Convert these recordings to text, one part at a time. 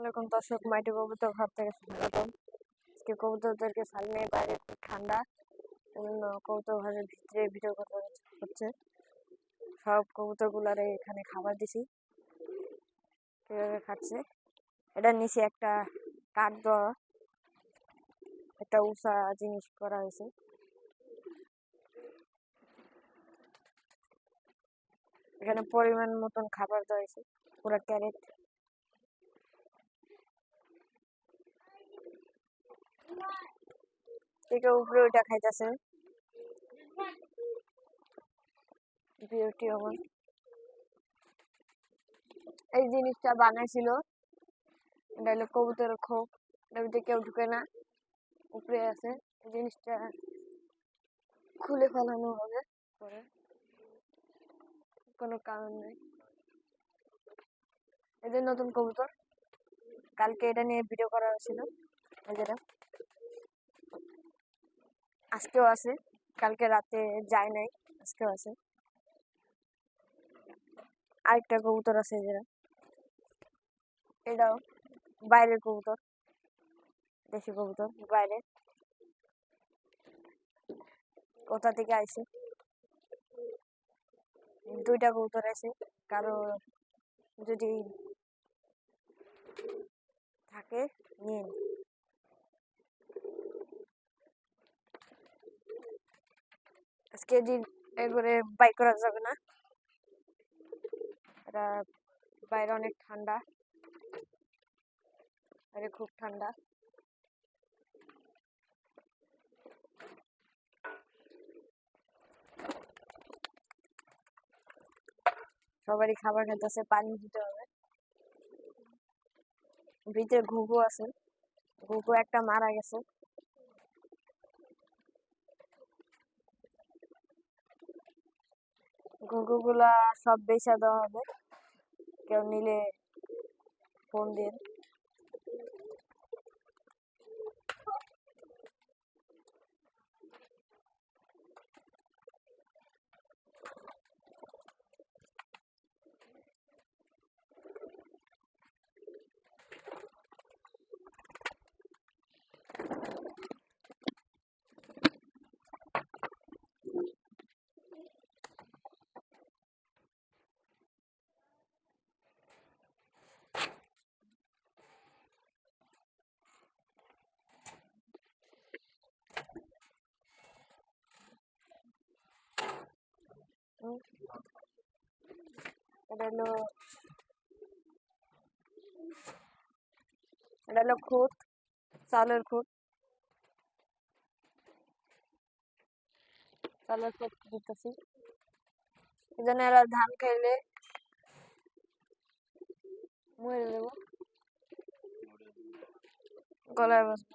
ওয়ালাইকুম দর্শক মাইটি কবুতর ঘর থেকে স্বাগতম আজকে কবুতরদেরকে সামনে বাইরে খুব ঠান্ডা, এজন্য কবুতর ঘরের ভিতরে ভিডিও করতে হচ্ছে। সব কবুতর গুলারে এখানে খাবার দিছি। কীভাবে খাচ্ছে? এটার নিচে একটা কাঠ দেওয়া, একটা উষা জিনিস করা হয়েছে। এখানে পরিমাণ মতন খাবার দেওয়া হয়েছে। পুরো ক্যারেট। থেকে উপরে ওইটা খাইতেছে। বিউটি এই জিনিসটা বানাইছিল। এটা হলো কবুতরের খোপ। এটার কেউ ঢুকে না। উপরে আছে। এই জিনিসটা খুলে ফেলানো হবে। পরে কোনো কারণ নেই। এদের নতুন কবুতর। কালকে এটা নিয়ে ভিডিও করা হয়েছিল। এদের আজকেও আছে, কালকে রাতে যায় নাই, আজকেও আছে। আরেকটা কবুতর আছে যেটা এটাও বাইরের কবুতর, দেশি কবুতর, বাইরে। কোথা থেকে আইছে? দুইটা কবুতর আছে, কারও যদি থাকে নিন আজকে দিন এগুলো বাইক করা যাবে না। এটা বাইরে অনেক ঠান্ডা। আরে খুব ঠান্ডা। সবারই খাবার খেতেছে পানি দিতে হবে। ভিতরে ঘুঘু আছে। ঘুঘু একটা মারা গেছে। ঘুঘুগুলা সব বেচা দেওয়া হবে। কেউ নিলে ফোন দিন। এটা হলো এটা হলো খুদ চালের খুদ চালের খুদ দিতেছি এই জন্য এরা ধান খাইলে মরে দেব গলায় বসবো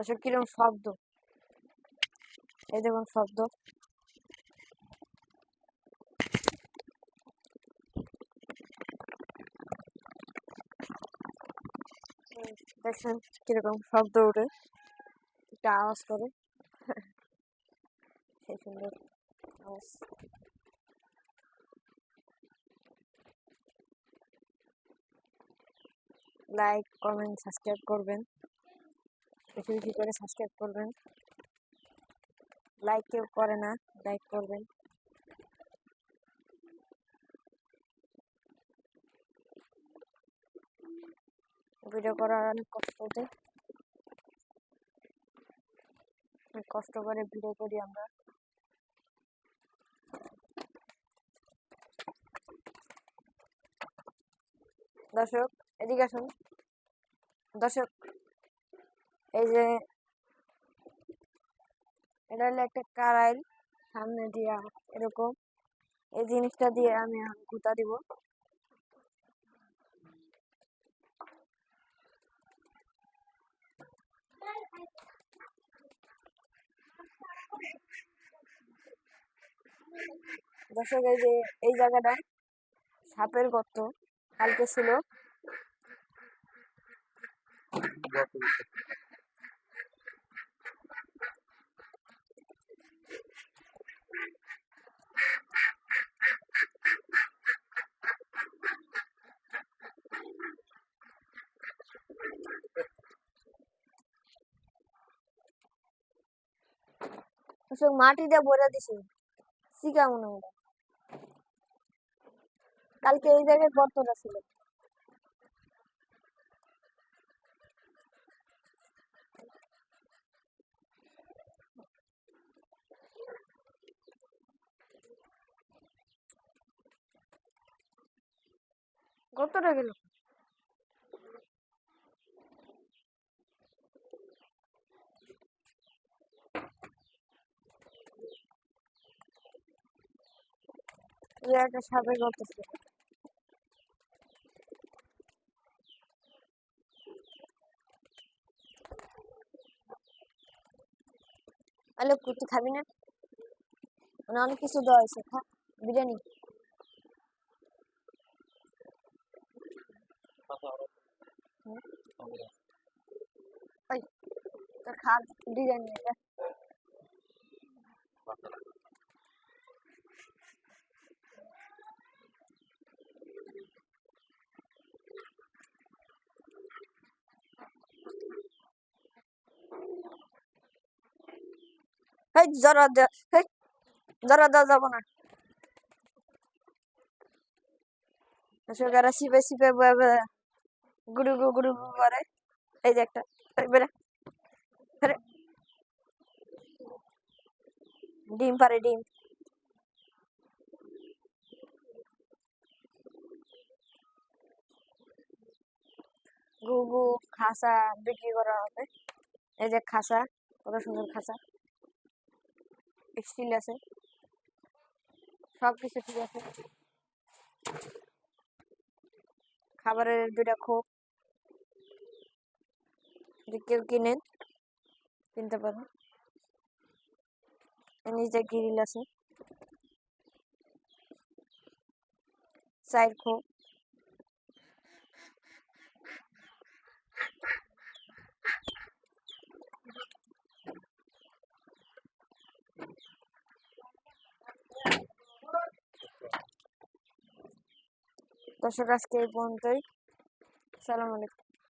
আসলে কীরকম শব্দ? এই দেখুন শব্দ। দেখছেন কীরকম শব্দ ওঠে, একটা আওয়াজ করে। সেই সুন্দর আওয়াজ। লাইক কমেন্ট সাবস্ক্রাইব করবেন। বেশি করে সাবস্ক্রাইব করবেন। লাইক কেউ করে না লাইক করবেন। ভিডিও করার অনেক কষ্ট হতে কষ্ট করে ভিডিও করি আমরা। দর্শক, এদিকে আসুন। দর্শক এই যে এটা হলো একটা কারাইল সামনে দিয়া এরকম। এই জিনিসটা দিয়ে আমি গুতা দিব। দর্শক, এই যে, এই জায়গাটা সাপের গর্ত, কালকে ছিল। দর্শক মাটি দিয়ে ভরে দিছে। শিকা মনে হয় কালকে এই জায়গায় গর্তটা ছিল। গর্তটা গেল এই একটা সাপের গর্ত ছিল আলো কুর্তি খাবি না? মানে অনেক কিছু দেওয়া হয়েছে, খা, বিরিয়ানি? ওই খা, বিরিয়ানি এটা হেই জরা হেই জরা দেওয়া যাব না সেখানে সিপে সিপে গুড়ু গু গুড়ু গু করে এই যে একটা ডিম পারে ডিম গুগু খাসা বিক্রি করা হবে এই যে খাসা কত সুন্দর খাসা স্টিল আছে। সব কিছু ঠিক আছে। খাবারের দুইটা খোপ। যদি কেউ কিনেন, কিনতে পারেন। নিচে গ্রিল আছে। চার খোপ। দর্শক আজকে এই পর্যন্তই। সালাম আলাইকুম।